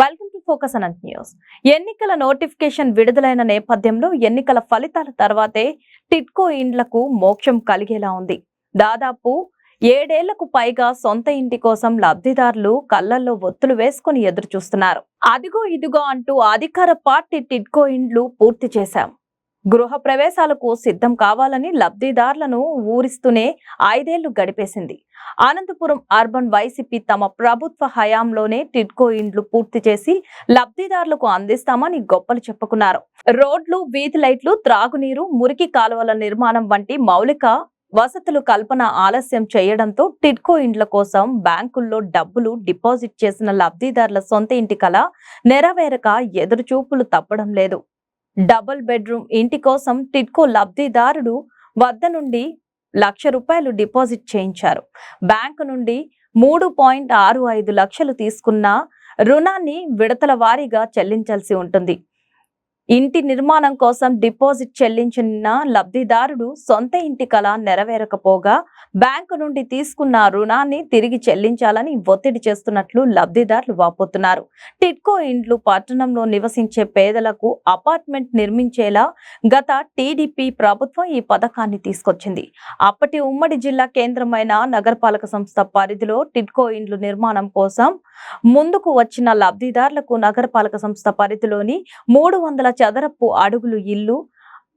Welcome to focus Anant news ఎన్నికల notification విడుదలైన నేపథ్యంలో ఎన్నికల ఫలితాల తర్వాతే టిట్కో ఇండ్లకు మోక్షం కలిగేలా ఉంది. దాదాపు ఏడేళ్ళకు పైగా సొంత ఇంటి కోసం లబ్ధిదారులు కళ్ళల్లో ఒత్తులు వేసుకుని ఎదురు చూస్తున్నారు అదిగో ఇదిగో అంటూ అధికార పార్టీ టిట్కో ఇండ్లు పూర్తి చేశాం. గృహ ప్రవేశాలకు సిద్ధం కావాలని లబ్ధిదారులను ఊరిస్తూనే ఐదేళ్ళు గడిపేసింది. అనంతపురం అర్బన్ వైసీపీ తమ ప్రభుత్వ హయాంలోనే టిడ్కో ఇండ్లు పూర్తి చేసి లబ్ధిదారులకు అందిస్తామని గొప్పలు చెప్పుకున్నారు. రోడ్లు వీధి లైట్లు త్రాగునీరు మురికి కాలువల నిర్మాణం వంటి మౌలిక వసతులు కల్పన ఆలస్యం చేయడంతో టిడ్కో ఇండ్ల కోసం బ్యాంకుల్లో డబ్బులు డిపాజిట్ చేసిన లబ్ధిదారుల సొంత ఇంటి కల నెరవేరక ఎదురుచూపులు తప్పడం లేదు. డబుల్ బెడ్రూమ్ ఇంటి కోసం టిడ్కో లబ్ధిదారుడు వద్ద నుండి లక్ష రూపాయలు డిపాజిట్ చేయించారు. బ్యాంకు నుండి మూడు పాయింట్ ఆరు ఐదు లక్షలు తీసుకున్న రుణాన్ని విడతల వారీగా చెల్లించాల్సి ఉంటుంది. ఇంటి నిర్మాణం కోసం డిపాజిట్ చెల్లించిన లబ్ధిదారుడు సొంత ఇంటి కళ నెరవేరకపోగా బ్యాంకు నుండి తీసుకున్న రుణాన్ని తిరిగి చెల్లించాలని ఒత్తిడి చేస్తున్నట్లు లబ్ధిదారులు వాపోతున్నారు. టిట్కో ఇండ్లు పట్టణంలో నివసించే పేదలకు అపార్ట్మెంట్ నిర్మించేలా గత టీడీపీ ప్రభుత్వం ఈ పథకాన్ని తీసుకొచ్చింది. అప్పటి ఉమ్మడి జిల్లా కేంద్రమైన నగరపాలక సంస్థ పరిధిలో టిట్కో ఇండ్లు నిర్మాణం కోసం ముందుకు వచ్చిన లబ్ధిదారులకు నగరపాలక సంస్థ పరిధిలోని మూడు వందల చదరపు అడుగులు ఇల్లు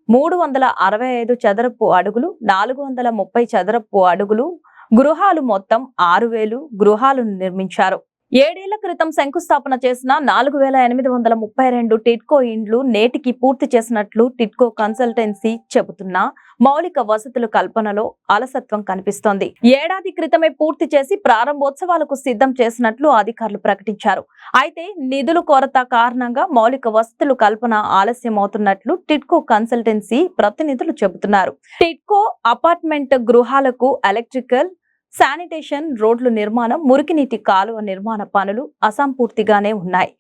మూడు వందల అరవై ఐదు చదరపు అడుగులు నాలుగు వందల ముప్పై చదరపు అడుగులు గృహాలు మొత్తం ఆరు వేలు గృహాలను నిర్మించారు. ఏడేళ్ళ క్రితం శంకుస్థాపన చేసిన నాలుగు వేల ఎనిమిది వందల ముప్పై రెండు టిట్కో ఇండ్లు నేటికి పూర్తి చేసినట్లు టిట్కో కన్సల్టెన్సీ చెబుతున్న మౌలిక వసతుల కల్పనలో అలసత్వం కనిపిస్తోంది. ఏడాది క్రితమే పూర్తి చేసి ప్రారంభోత్సవాలకు సిద్ధం చేసినట్లు అధికారులు ప్రకటించారు. అయితే నిధుల కొరత కారణంగా మౌలిక వసతులు కల్పన ఆలస్యం అవుతున్నట్లు టిట్కో కన్సల్టెన్సీ ప్రతినిధులు చెబుతున్నారు. టిట్కో అపార్ట్మెంట్ గృహాలకు ఎలక్ట్రికల్ శానిటేషన్ రోడ్లు నిర్మాణం మురికినీటి కాలువ నిర్మాణ పనులు అసంపూర్తిగానే ఉన్నాయి.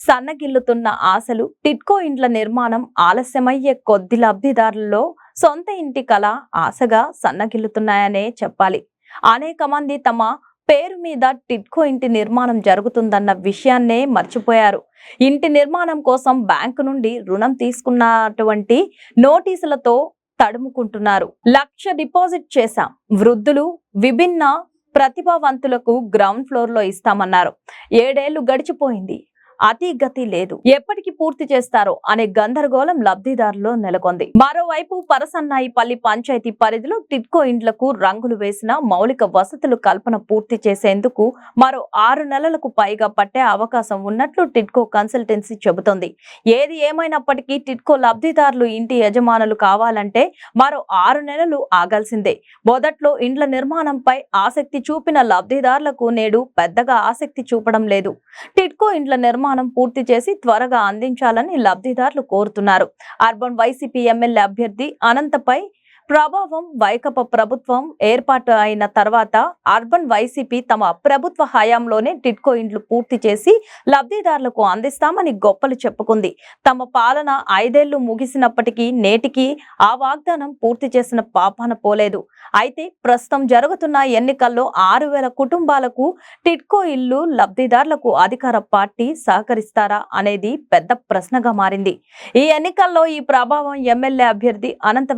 సన్నగిల్లుతున్న ఆశలు టిట్కో ఇండ్ల నిర్మాణం ఆలస్యమయ్యే కొద్ది లబ్ధిదారులలో సొంత ఇంటి కళ ఆశగా సన్నగిల్లుతున్నాయనే చెప్పాలి. అనేక మంది తమ పేరు మీద టిట్కో ఇంటి నిర్మాణం జరుగుతుందన్న విషయాన్నే మర్చిపోయారు. ఇంటి నిర్మాణం కోసం బ్యాంకు నుండి రుణం తీసుకున్నటువంటి నోటీసులతో తడుముకుంటున్నారు. లక్ష డిపాజిట్ చేశాం. వృద్ధులు విభిన్న ప్రతిభావంతులకు గ్రౌండ్ ఫ్లోర్లో ఇస్తామన్నారు. ఏడేళ్ళు గడిచిపోయింది. అతిగతి లేదు. ఎప్పటికి పూర్తి చేస్తారో అనే గందరగోళం లబ్ధిదారులో నెలకొంది. మరోవైపు పరసన్నాయిపల్లి పంచాయతీ పరిధిలో టిట్కో ఇండ్లకు రంగులు వేసిన మౌలిక వసతులు కల్పన పూర్తి చేసేందుకు మరో ఆరు నెలలకు పైగా పట్టే అవకాశం ఉన్నట్లు టిట్కో కన్సల్టెన్సీ చెబుతోంది. ఏది ఏమైనప్పటికీ టిట్కో లబ్ధిదారులు ఇంటి యజమానులు కావాలంటే మరో ఆరు నెలలు ఆగాల్సిందే. మొదట్లో ఇండ్ల నిర్మాణంపై ఆసక్తి చూపిన లబ్ధిదారులకు నేడు పెద్దగా ఆసక్తి చూపడం లేదు. టిట్కో ఇండ్ల నిర్మాణం నిర్మాణం పూర్తి చేసి త్వరగా అందించాలని లబ్ధిదారులు కోరుతున్నారు. అర్బన్ వైసీపీ ఎమ్మెల్యే అభ్యర్థి అనంతపై ప్రభావం వైకప ప్రభుత్వం ఏర్పాటు అయిన తర్వాత అర్బన్ వైసీపీ తమ ప్రభుత్వ హయాంలోనే టిట్కో ఇండ్లు పూర్తి చేసి లబ్ధిదారులకు అందిస్తామని గొప్పలు చెప్పుకుంది. తమ పాలన ఐదేళ్ళు ముగిసినప్పటికీ నేటికి ఆ వాగ్దానం పూర్తి చేసిన పాపాన పోలేదు. అయితే ప్రస్తుతం జరుగుతున్న ఎన్నికల్లో ఆరు వేల కుటుంబాలకు టిట్కో ఇల్లు లబ్ధిదారులకు అధికార పార్టీ సహకరిస్తారా అనేది పెద్ద ప్రశ్నగా మారింది. ఈ ఎన్నికల్లో ఈ ప్రభావం ఎమ్మెల్యే అభ్యర్థి అనంత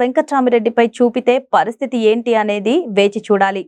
పై చూపితే పరిస్థితి ఏంటి అనేది వేచి చూడాలి.